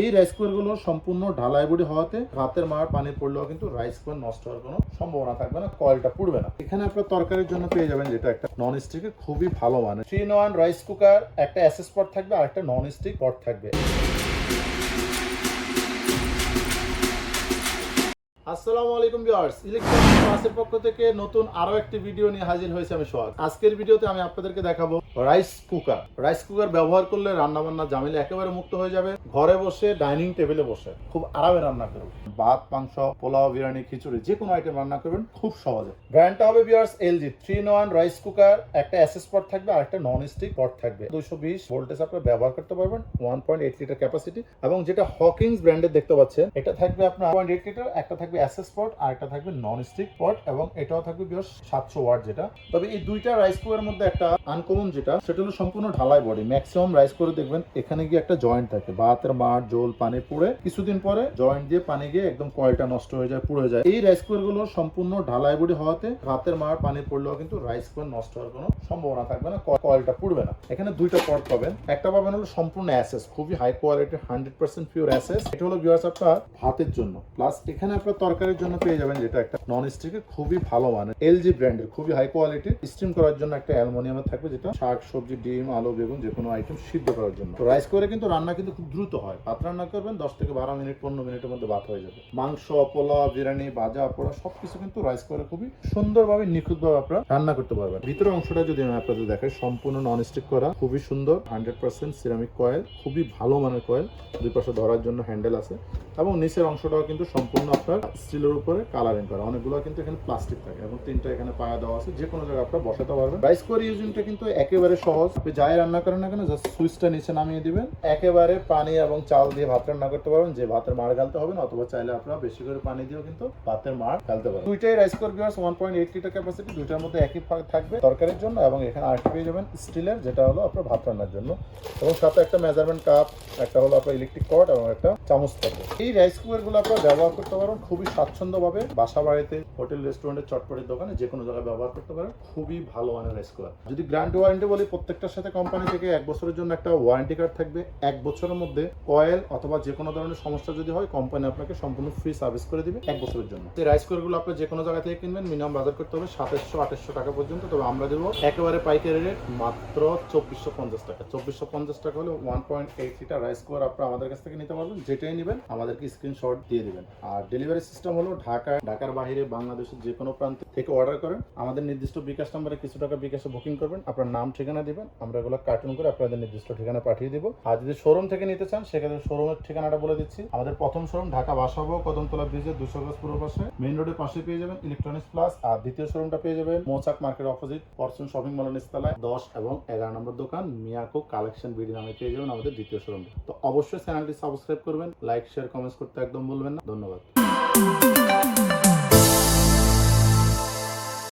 এই রাইস কুয়ারগুলো সম্পূর্ণ ঢালাই বডি হওয়াতে রাতের মার পানি পড়লেও কিন্তু রাইস কুকার নষ্ট হওয়ার কোনো সম্ভাবনা থাকবে না কয়েলটা পুড়বে না। এখানে আপনার তরকারির জন্য পেয়ে যাবেন যেটা একটা নন স্টিকের খুবই ভালো মানে three in one rice cooker একটা অ্যাসেস পট থাকবে আর একটা নন স্টিক পট থাকবে। আসসালামু আলাইকুম ভিউয়ার্স। ইলেকট্রনিক ক্লাসের পক্ষ থেকে নতুন আরও একটি ভিডিও নিয়ে হাজির হয়েছে আমি সোহাগ। আজকের ভিডিওতে আমি আপনাদেরকে দেখাবো রাইস কুকার। রাইস কুকার ব্যবহার করলে জামিলে একেবারে মুক্ত হয়ে যাবে। ঘরে বসে, ডাইনিং টেবিলে বসে খুব আরামে রান্না করুন। ভাত, মাংস, পোলাও, বিরিয়ানি, খিচুড়ি, যে কোনো আইটেম রান্না করবেন খুব সহজে। ব্র্যান্ডটা হবে LG three in one rice cooker একটা অ্যাসেস পট থাকবে আর একটা নন স্টিক পট থাকবে। দুশো বিশ ভোল্টেজ আপনার ব্যবহার করতে পারবেন one point eight litre capacity এবং যেটা হকিংস ব্র্যান্ডের দেখতে পাচ্ছেন, এটা থাকবে আপনার এইট লিটার একটা থাকবে অ্যাসেস পট আর একটা থাকবে নন স্টিক পট এবং এটাও থাকবে বিয়স সাতশো ওয়াট যেটা। তবে এই দুইটা রাইস কুকারের মধ্যে একটা আনকমন যেটা, সেটা হলো সম্পূর্ণ ঢালাই বডি ম্যাক্সিমাম রাইস করে দেখবেন এখানে গিয়ে একটা জয়েন্ট থাকে। ভাতের মাঠ জল পানি পুড়ে কিছুদিন পরে জয়েন্ট দিয়ে পানি গিয়ে একদম কয়েলটা নষ্ট হয়ে যায়, পুড়ে যায়। এই রাইস কুকারগুলো সম্পূর্ণ ঢালাই বডি হওয়াতে ভাতের মার, পানি পড়লেও কিন্তু রাইস কুকার নষ্ট হওয়ার কোনো সম্ভাবনা থাকবে না কয়েলটা পুড়বে না। এখানে দুইটা পট পাবেন। একটা পাবেন হলো সম্পূর্ণ অ্যাসেস খুবই হাই কোয়ালিটির হান্ড্রেড পার্সেন্ট পিওর অ্যাসেস এটা হলো বিয়ার্স আপনার ভাতের জন্য। প্লাস এখানে আপনার তরকারির জন্য পেয়ে যাবেন যেটা একটা নন স্টিকের খুবই ভালো মানে এলজি ব্র্যান্ডের খুবই হাই কোয়ালিটি স্টিম করার জন্য একটা অ্যালুমিনিয়ামের থাকবে যেটা, শাক, সবজি, ডিম, আলু, বেগুন যে কোনো আইটেম সিদ্ধ করার জন্য। রাইস করে কিন্তু রান্না কিন্তু খুব দ্রুত হয়। ভাত রান্না করবেন, দশ থেকে বারো মিনিট, পনেরো মিনিটের মধ্যে ভাত হয়ে যাবে। মাংস, পোলাও, বিরিয়ানি, ভাজা, পোড়া, সবকিছু কিন্তু রাইস করে খুবই সুন্দরভাবে, নিখুঁতভাবে আপনারা রান্না করতে পারবেন। ভিতরের অংশটা যদি আমি আপনাদের দেখাই, সম্পূর্ণ নন স্টিক করা, খুবই সুন্দর হান্ড্রেড পার্সেন্ট সিরামিক কয়েল খুবই ভালো মানের কয়েল দুই পাশে ধরার জন্য হ্যান্ডেল আছে। এবং নিচের অংশটাও কিন্তু সম্পূর্ণ আপনার স্টিলের উপরে কালারিং করা। অনেকগুলো কিন্তু এখানে প্লাস্টিক থাকে এবং তিনটা এখানে পায়া দেওয়া আছে। যে কোনো জায়গায় আপনারা বসাতে পারবেন। রাইস কুকার ইউজিংটা কিন্তু একেবারে সহজ। আপনি যাই রান্না করেন না কেন জাস্ট সুইচটা নিচে নামিয়ে দিবেন। একেবারে পানি এবং চাল দিয়ে ভাত রান্না করতে পারবেন। যে ভাতের মার গালতে হবে না, অথবা চাইলে আপনারা বেশি করে পানি দিয়েও কিন্তু ভাতের মার গালতে পারবেন। দুইটাই rice cooker gas one point eight litre capacity দুইটার মধ্যে একই থাকবে তরকারির জন্য এবং এখানে আরেকটা পেয়ে যাবেন স্টিলের যেটা হলো আপনার ভাত রান্নার জন্য। এবং সাথে একটা মেজারমেন্ট কাপ একটা হলো আপনার ইলেকট্রিক কট এবং একটা চামচ থাকবে। এই রাইস কুকারগুলো আপনারা ব্যবহার করতে পারেন খুবই স্বাচ্ছন্দ্যভাবে বাসা বাড়িতে হোটেল রেস্টুরেন্টের চটপটের দোকানে যে কোনো জায়গায় ব্যবহার করতে পারেন। খুবই ভালো মানের রাইস কুকার যদি গ্রান্ড ওয়ারেন্টি বলি, প্রত্যেকটার সাথে কোম্পানি থেকে এক বছরের জন্য একটা ওয়ারেন্টি কার্ড থাকবে। এক বছরের মধ্যে কয়েল অথবা যে কোনো ধরনের সমস্যা যদি হয় কোম্পানি আপনাকে সম্পূর্ণ ফ্রি সার্ভিস করে দিবে এক বছরের জন্য। এই রাইস কুকারগুলো আপনি যে কোনো জায়গা থেকে কিনবেন মিনিমাম বাজার করতে হবে সাতাশশো, আঠাশশো টাকা পর্যন্ত। তবে আমরা দেবো একেবারে পাইকারি রেট মাত্র চব্বিশশো পঞ্চাশ টাকা। চব্বিশশো পঞ্চাশ টাকা হলে one point eight litre rice cooker আপনারা আমাদের কাছ থেকে নিতে পারবেন। যেটাই নেবেন, আমাদেরকে স্ক্রিনশট দিয়ে দিবেন। আর ডেলিভারি সিস্টেম হলো ঢাকা, ঢাকার বাইরে বাংলাদেশের যে কোনো প্রান্ত থেকে অর্ডার করেন। আমাদের নির্দিষ্ট বিকাশ নাম্বারে কিছু টাকা বিকাশে বুকিং করবেন। আপনার নাম, ঠিকানা দিবেন। আমরা এগুলো কার্টুন করে আপনাদের নির্দিষ্ট ঠিকানা পাঠিয়ে দিব। আর যদি শোরুম থেকে নিতে চান, সেক্ষেত্রে শোরুমের ঠিকানাটা বলে দিচ্ছি। আমাদের প্রথম শোরুম ঢাকা বাসাবো, কদমতলা ব্রিজের দুশো গজ পূর্ব পাশে। মেইন রোডের পাশে পেয়ে যাবেন ইলেকট্রনিক্স প্লাস আর দ্বিতীয় শোরুমটা পেয়ে যাবেন Mouchak market opposite Fortune shopping মলের নিচতলায়, দশ এবং এগারো নম্বর দোকান, মিয়াকো কালেকশন বিডি নামে পেয়ে যাবেন আমাদের দ্বিতীয় শোরুমটা তো অবশ্যই চ্যানেলটি সাবস্ক্রাইব করবেন লাইক শেয়ার কমেন্টস করতে একদম বলবেন না। ধন্যবাদ। Música